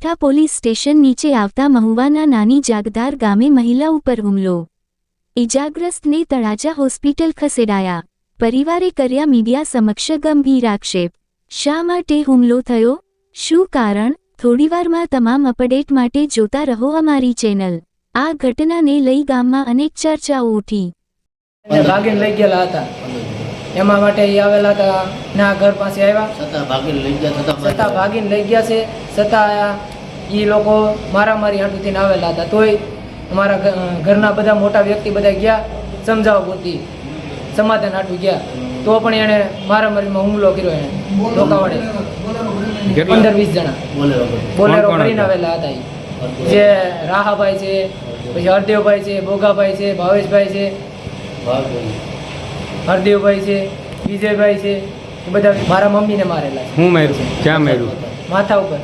મઠ્ઠા police station નીચે આવતા મહુવાના નાની જાગદાર ગામે મહિલા ઉપર હુમલો. ઇજાગ્રસ્તને તળાજા હોસ્પિટલ ખસેડાયા. પરિવારે કર્યા મીડિયા સમક્ષ ગંભીર આક્ષેપ. શા માટે હુમલો થયો? શું કારણ? થોડીવારમાં તમામ અપડેટ માટે જોતા રહો અમારી ચેનલ. આ ઘટનાને લઈ ગામમાં અનેક ચર્ચાઓ ઉઠી. લઈ ગયેલા હતા. એમાં માટે એ આવેલા હતા ના ઘર પાસે આવ્યા. છતાં ભાગીને લઈ ગયા છતાં છતાં ભાગીને લઈ ગયા છે. છતાં એ લોકો મારામારી હાટુથી આવેલા હતા. તોય અમારા ઘરના બધા મોટા વ્યક્તિ બધા ગયા સમજાવવા પૂરતી સમાધાન હાટું ગયા. તો પણ એણે મારામારીમાં હુમલો કર્યો એણે લોકાવાડે પંદર વીસ જણા. બોલે. બોલેરો કરીને આવેલા હતા. જે રાહાભાઈ છે પછી હરદેવભાઈ છે ભોગાભાઈ છે ભાવેશભાઈ છે. હરદેવભાઈ છે વિજયભાઈ છે એ બધા મારા મમ્મીને મારેલા છે. હું માર્યું? ક્યાં માર્યું? માથા ઉપર.